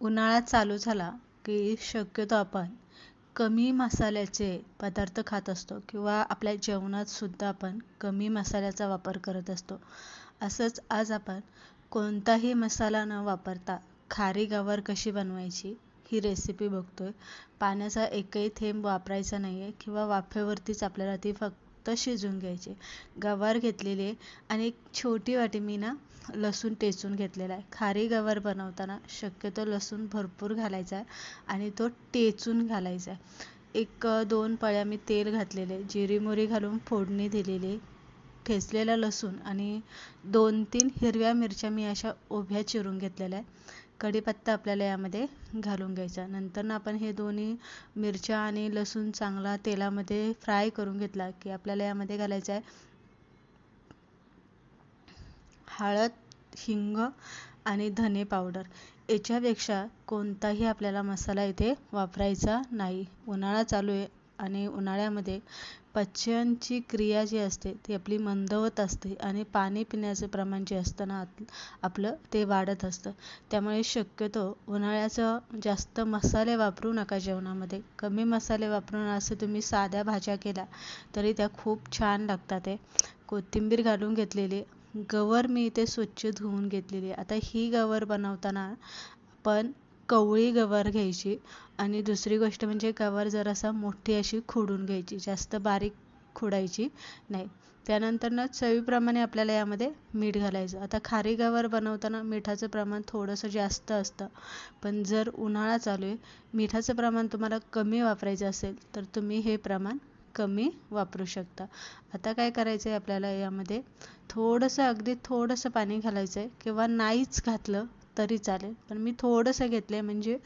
उन्हाळा चालू झाला की शक्यतो आपण कमी मसाल्याचे पदार्थ खात असतो किंवा आपल्या जेवणात सुद्धा आपण कमी मसाल्याचा वापर करत असतो. असंच आज आपण कोणताही मसाला न वापरता खारी गवार कशी बनवायची ही रेसिपी बघतोय. पाण्याचा एकही थेंब वापरायचा नाही आहे किंवा वाफेवरतीच आपल्याला ती फक्त शिजवून घ्यायचे. गवार घेतलेली आहे आणि एक छोटी वाटी मी ना लसूण टेचून घेतलेला आहे. खारी गवार बनवताना शक्यतो लसूण भरपूर घालायचा आहे आणि तो टेचून घालायचा आहे. एक दोन पळ्या मी तेल घातलेले जिरी मोरी घालून फोडणी दिलेली ठेचलेला लसूण आणि दोन तीन हिरव्या मिरच्या मी अशा उभ्या चिरून घेतलेल्या आहे. कढीपत्ता आपल्याला यामध्ये घालून घ्यायचा. नंतर ना आपण हे दोन्ही मिरच्या आणि लसूण चांगला तेलामध्ये फ्राय करून घेतला की आपल्याला यामध्ये घालायचं आहे हळद हिंग आणि धने पावडर याच्यापेक्षा कोणताही आपल्याला मसाला इथे वापरायचा नाही. उन्हाळा चालू आहे. आणि उन्हाळ्यामध्ये पचनची क्रिया जी असते ती आपली मंदवत असते आणि पाणी पिण्याचं प्रमाण जे असतं ना आपलं ते वाढत असतं. त्यामुळे शक्यतो उन्हाळ्याचं जास्त मसाले वापरू नका जेवणामध्ये. कमी मसाले वापरून असं तुम्ही साध्या भाज्या केल्या तरी त्या खूप छान लागतात आहे कोथिंबीर घालून घेतलेली गवर मी इथे स्वच्छ धुवून घेतलेली. आता ही गवर बनवताना पण कवळी गवार घ्यायची. आणि दुसरी गोष्ट म्हणजे गवार जरासा मोठी अशी खोडून घ्यायची. जास्त बारीक खोडायची नाही. त्यानंतर ना चवीप्रमाणे आपल्याला यामध्ये मीठ घालायचं. आता खारी गवार बनवताना मिठाचं प्रमाण थोडंसं जास्त असतं. पण जर उन्हाळा चालू आहे मिठाचं प्रमाण तुम्हाला कमी वापरायचं असेल तर तुम्ही हे प्रमाण कमी वापरू शकता. आता काय करायचं आहे आपल्याला यामध्ये? थोडंसं अगदी थोडंसं पाणी घालायचं आहे किंवा नाहीच घातलं तरी चालेल. पण मी थोडंसं घेतलं आहे म्हणजे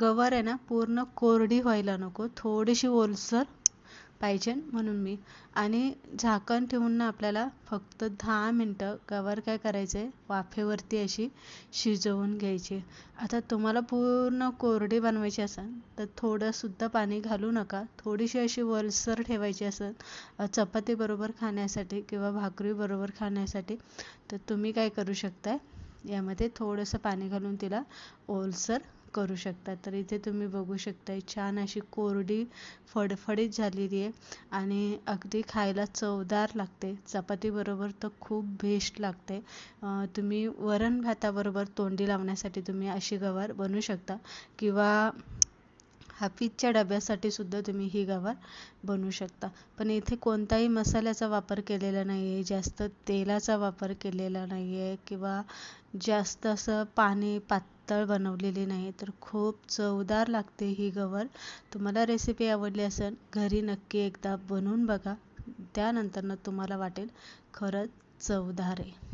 गवार आहे ना पूर्ण कोरडी व्हायला नको. थोडीशी ओलसर पाहिजे म्हणून मी. आणि झाकण ठेवून ना आपल्याला फक्त दहा मिनटं गवार काय करायचं आहे वाफेवरती अशी शिजवून घ्यायची. आता तुम्हाला पूर्ण कोरडी बनवायची असेल तर थोडंसुद्धा पाणी घालू नका. थोडीशी अशी वलसर ठेवायची असेल चपातीबरोबर खाण्यासाठी किंवा भाकरीबरोबर खाण्यासाठी तर तुम्ही काय करू शकताय? यामध्ये थोडंसं पाणी घालून तिला ओलसर करू शकता तर इथे तुम्ही बघू शकताय छान अशी कोरडी फडफडीत झालेली आहे आणि अगदी खायला चवदार लागते. चपातीबरोबर तर खूप बेस्ट लागते. तुम्ही वरण भाताबरोबर तोंडी लावण्यासाठी तुम्ही अशी गवार बनवू शकता किंवा हाफिजच्या डब्यासाठी सुद्धा तुम्ही ही गवार बनवू शकता. पण इथे कोणताही मसाल्याचा वापर केलेला नाही आहे जास्त तेलाचा वापर केलेला नाही आहे किंवा जास्त असं पाणी पातळ बनवलेली नाही. तर खूप चवदार लागते ही गवार. तुम्हाला रेसिपी आवडली असेल घरी नक्की एकदा बनवून बघा. त्यानंतरनं तुम्हाला वाटेल खरंच चवदार आहे.